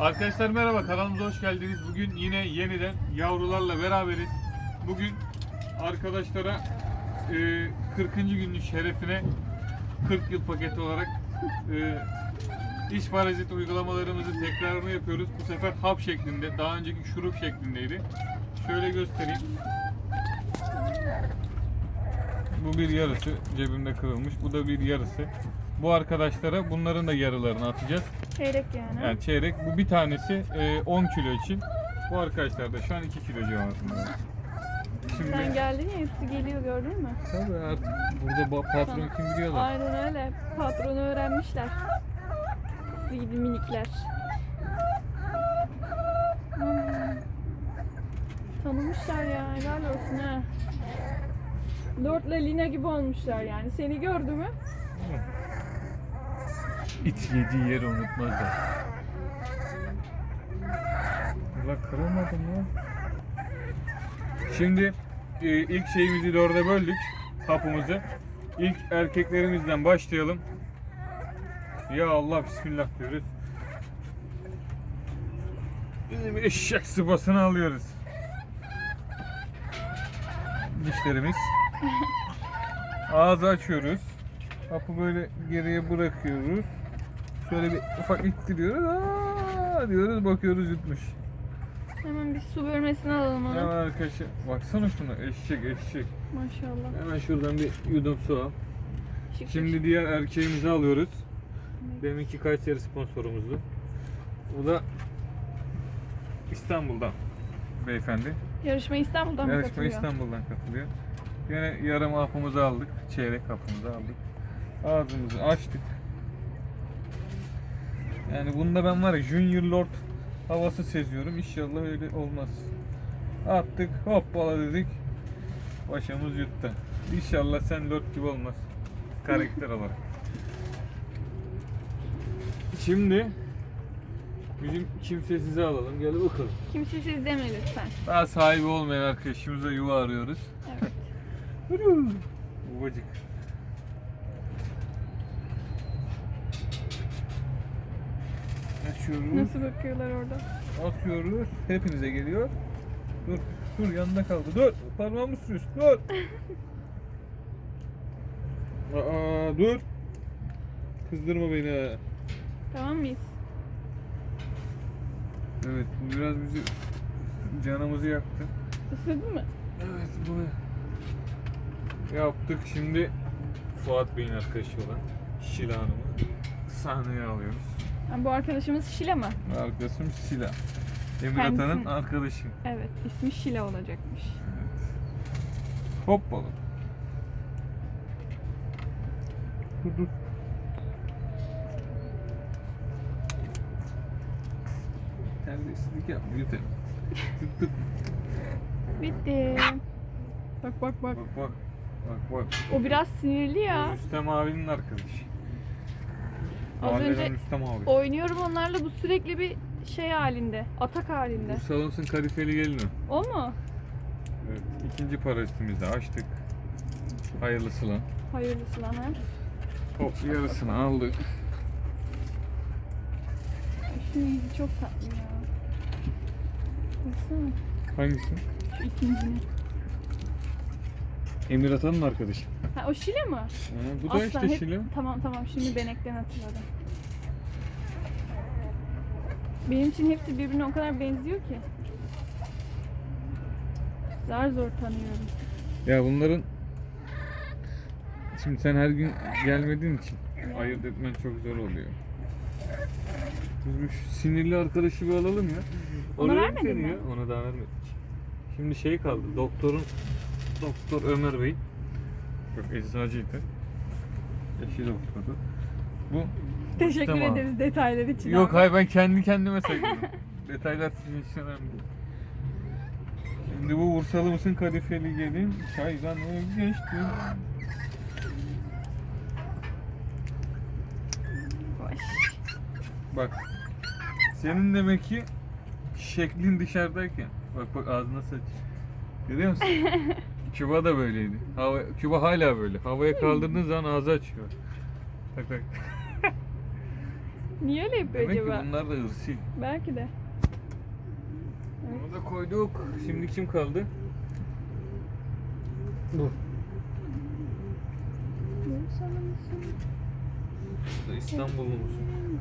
Arkadaşlar merhaba kanalımıza hoş geldiniz. Bugün yine yeniden yavrularla beraberiz. Bugün arkadaşlara e, 40. günün şerefine 40 yıl paketi olarak e, iş parazit uygulamalarımızın tekrarını yapıyoruz. Bu sefer hap şeklinde, daha önceki şurup şeklindeydi. Şöyle göstereyim. Bu bir yarısı cebimde kırılmış. Bu da bir yarısı. Bu arkadaşlara bunların da yarılarını atacağız. Çeyrek yani. Yani çeyrek. Bu bir tanesi e, 10 kilo için. Bu arkadaşlar da şu an 2 kilo civarında. Şimdi Sen geldin ya hepsi geliyor gördün mü? tabii artık burada patron kim biliyorlar. Aynen öyle. Patronu öğrenmişler. Sizi gibi minikler. Hmm. Tanımışlar ya helal olsun ha. Dörtle Lina gibi olmuşlar yani. Seni gördü mü? İt yediği yeri unutmazlar. Ulan kıramadım lan. Şimdi e, ilk şeyimizi dörde böldük. Hapımızı. İlk erkeklerimizden başlayalım. Ya Allah bismillah diyoruz. Bizim eşek sıpasını alıyoruz. Dişlerimiz. Ağzı açıyoruz. Hapı böyle geriye bırakıyoruz. Şöyle bir ufak ittiriyoruz. Aa diyoruz bakıyoruz yutmuş. Hemen bir su bölmesini alalım Hemen onu. arkadaşlar baksana şuna eşek eşek. Maşallah. Hemen şuradan bir yudum su al. Şık Şimdi diğer erkeğimizi alıyoruz. Deminki Kayseri sponsorumuzdu. Bu da İstanbul'dan beyefendi. Yarışma İstanbul'dan mı Yarışma katılıyor? İstanbul'dan katılıyor. Yine yarım hapımızı aldık. Çeyrek hapımızı aldık. Ağzımızı açtık. Yani bunda ben var ya Junior Lord havası seziyorum. İnşallah öyle olmaz. Attık hoppala dedik. Başımız yuttu. İnşallah sen Lord gibi olmaz. Karakter olarak. Şimdi bizim kimsesizi alalım. Gel bakalım. Kimsesiz deme lütfen. Daha sahibi olmayan arkadaşımıza yuva arıyoruz. Evet. Babacık. Açıyoruz. Nasıl bakıyorlar orada? Atıyoruz. Hepinize geliyor. Dur. Dur yanında kaldı. Dur. Parmağımı sürüyorsun. Dur. Aa, dur. Kızdırma beni. Tamam mıyız? Evet bu biraz bizi canımızı yaktı. Isırdın mı? Evet bunu yaptık. Şimdi Fuat Bey'in arkadaşı olan Şila Hanım'ı sahneye alıyoruz. Bu arkadaşımız Şila mı? Arkadaşım Şila. Emir Kendisi- Atan'ın arkadaşı. Evet. ismi Şila olacakmış. Evet. Hoppala. Dur dur. Terbiyesizlik yapma yeter. Tık tık. Bitti. Bak bak bak. Bak bak. Bak bak. O biraz sinirli ya. Rüstem abinin arkadaşı. Az Mahalleden önce Rüstem abi. oynuyorum onlarla bu sürekli bir şey halinde. Atak halinde. Bursalımsın kadifeli gelini. O mu? Evet. İkinci parazitimizi de açtık. Hayırlısı lan. Hayırlısı lan ha. Hop yarısını aldık. Şu yüzü çok tatlı ya. Baksana Hangisi? şu ikincini. Emir Atan'ın arkadaşı. Ha o Şile mi? Ha, bu da Aslan işte hep- Şile. Tamam tamam şimdi benekten hatırladım. Benim için hepsi birbirine o kadar benziyor ki. Zar zor tanıyorum. Ya bunların Şimdi sen her gün gelmediğin için ayırt etmen çok zor oluyor. Şu sinirli arkadaşı bir alalım ya. Ona vermedin mi? ya. Ona daha vermedik. Şimdi şey kaldı. Doktorun Doktor Ömer Bey. Yok eczacıydı. Eşi doktoru. Bu Teşekkür abi. ederiz detaylar için. Yok abi. hayır ben kendi kendime sayıyorum. Detaylar sizin için önemli değil. Şimdi bu Ursalı mısın kadifeli gelin çaydan geçti. Vay. Bak senin demek ki şeklin dışarıdayken bak bak ağzına saç. Görüyor musun? Küba da böyleydi. Hava, Küba hala böyle. Havaya kaldırdığın zaman ağzı açıyor. Bak bak. Niye öyle yapıyor Demek ki acaba? bunlar da hırsı. Belki de. Bunu da koyduk. Şimdi kim kaldı? Bu. Bu da İstanbul'umuz.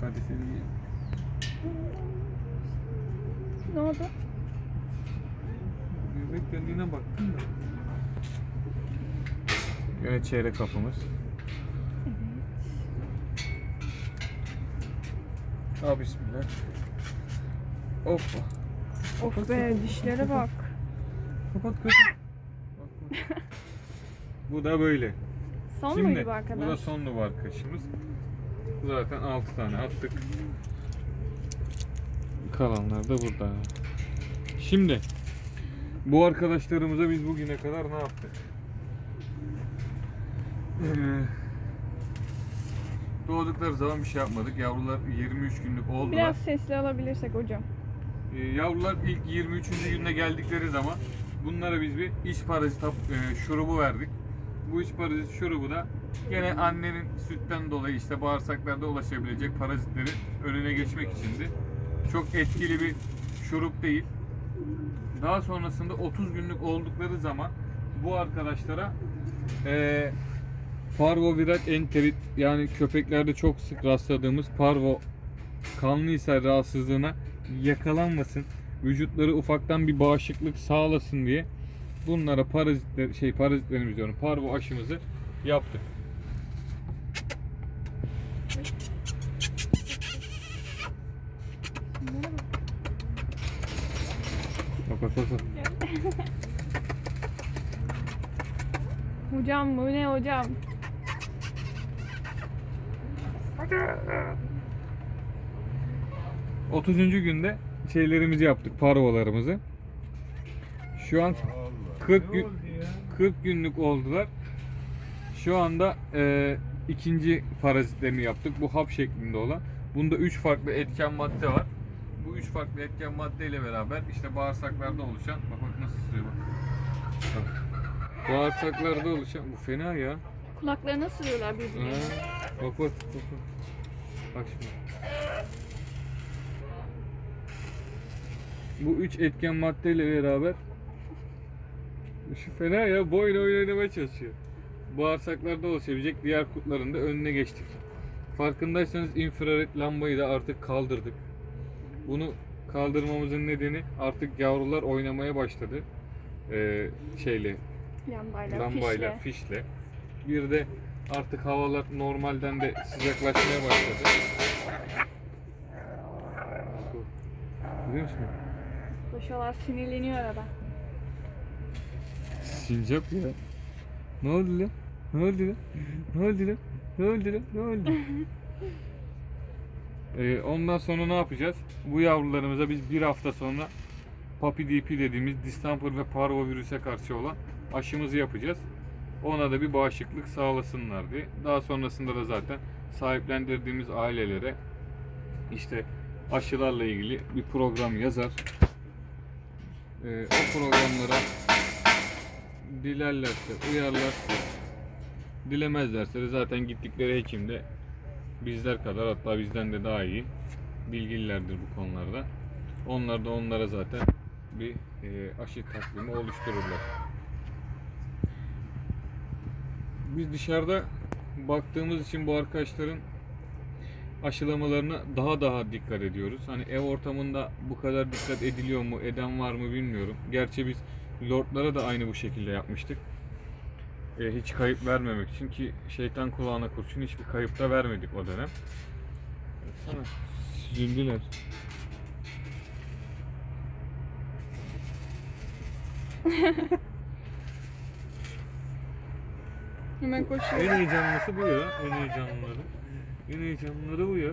Hadi seni. Ne oldu? Göbek deliğine baktım da. Yine çeyrek kapımız. Ha bismillah. Hoppa. Of be dişlere bak. Kapat kapat. Bak, bak. bu da böyle. Son Şimdi muydu bu bu da arkadaş? son nubar arkadaşımız. Zaten 6 tane attık. Kalanlar da burada. Şimdi bu arkadaşlarımıza biz bugüne kadar ne yaptık? Ee, doğdukları zaman bir şey yapmadık. Yavrular 23 günlük oldular. Biraz sesli alabilirsek hocam. Ee, yavrular ilk 23. günde geldikleri zaman bunlara biz bir iç parazit e, şurubu verdik. Bu iç parazit şurubu da gene annenin sütten dolayı işte bağırsaklarda ulaşabilecek parazitlerin önüne geçmek içindi. Çok etkili bir şurup değil. Daha sonrasında 30 günlük oldukları zaman bu arkadaşlara e, parvoviral enterit yani köpeklerde çok sık rastladığımız parvo kanlıysa rahatsızlığına yakalanmasın, vücutları ufaktan bir bağışıklık sağlasın diye bunlara parazitler şey parazitlerimiz diyorum parvo aşımızı yaptık. Bak bak. bak. Hocam bu ne hocam? 30. günde şeylerimizi yaptık, parvolarımızı. Şu an 40 gün 40 günlük oldular. Şu anda e, ikinci parazitlerini yaptık. Bu hap şeklinde olan. Bunda 3 farklı etken madde var. Bu 3 farklı etken madde ile beraber işte bağırsaklarda oluşan bak bak nasıl sürüyor bak. Bak. Bağırsaklarda oluşan bu fena ya. Kulaklarına sürüyorlar Ha, birbirlerine. Bak bak bak. Bak, bak şimdi. Bu üç etken maddeyle beraber şu fena ya boyun oynamaya çalışıyor. Bağırsaklarda oluşabilecek diğer kurtların da önüne geçtik. Farkındaysanız infrared lambayı da artık kaldırdık. Bunu kaldırmamızın nedeni artık yavrular oynamaya başladı. Ee, şeyle Lambayla, lambayla, fişle. fişle. Bir de artık havalar normalden de sıcaklaşmaya başladı. Biliyor musun? Koşuyorlar sinirleniyor arada. Sincap ya. Ne oldu lan? Ne oldu lan? Ne oldu lan? Ne oldu lan? Ne oldu? Ee, ondan sonra ne yapacağız? Bu yavrularımıza biz bir hafta sonra Papi DP dediğimiz distemper ve parvovirüse karşı olan aşımızı yapacağız. Ona da bir bağışıklık sağlasınlar diye. Daha sonrasında da zaten sahiplendirdiğimiz ailelere işte aşılarla ilgili bir program yazar. Ee, o programlara dilerlerse, uyarlarsa, dilemezlerse de zaten gittikleri hekimde bizler kadar hatta bizden de daha iyi bilgililerdir bu konularda. Onlar da onlara zaten bir e, aşı takvimi oluştururlar. Biz dışarıda baktığımız için bu arkadaşların aşılamalarına daha daha dikkat ediyoruz. Hani ev ortamında bu kadar dikkat ediliyor mu, eden var mı bilmiyorum. Gerçi biz lordlara da aynı bu şekilde yapmıştık. E, hiç kayıp vermemek için ki şeytan kulağına kurşun hiçbir kayıp da vermedik o dönem. Sana süzüldüler. Hemen koşuyor. En heyecanlısı bu ya. En heyecanlıları. En heyecanlıları bu ya.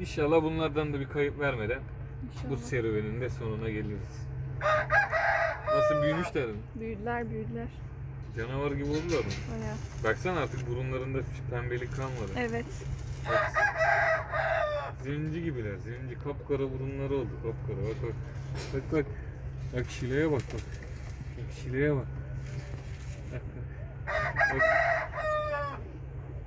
İnşallah bunlardan da bir kayıp vermeden bu İnşallah. serüvenin de sonuna geliriz. Nasıl büyümüşler mi? Büyüdüler büyüdüler. Canavar gibi oldular mı? Baya. Baksana artık burunlarında hiç pembelik kalmadı. Evet. Bak. Zenci gibiler. Zenci kapkara burunları oldu. Kapkara bak bak. Bak bak. Bak şileye bak bak. Bak şileye bak.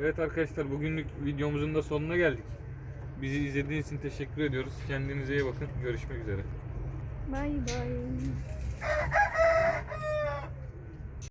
Evet arkadaşlar bugünlük videomuzun da sonuna geldik. Bizi izlediğiniz için teşekkür ediyoruz. Kendinize iyi bakın. Görüşmek üzere. Bye bye.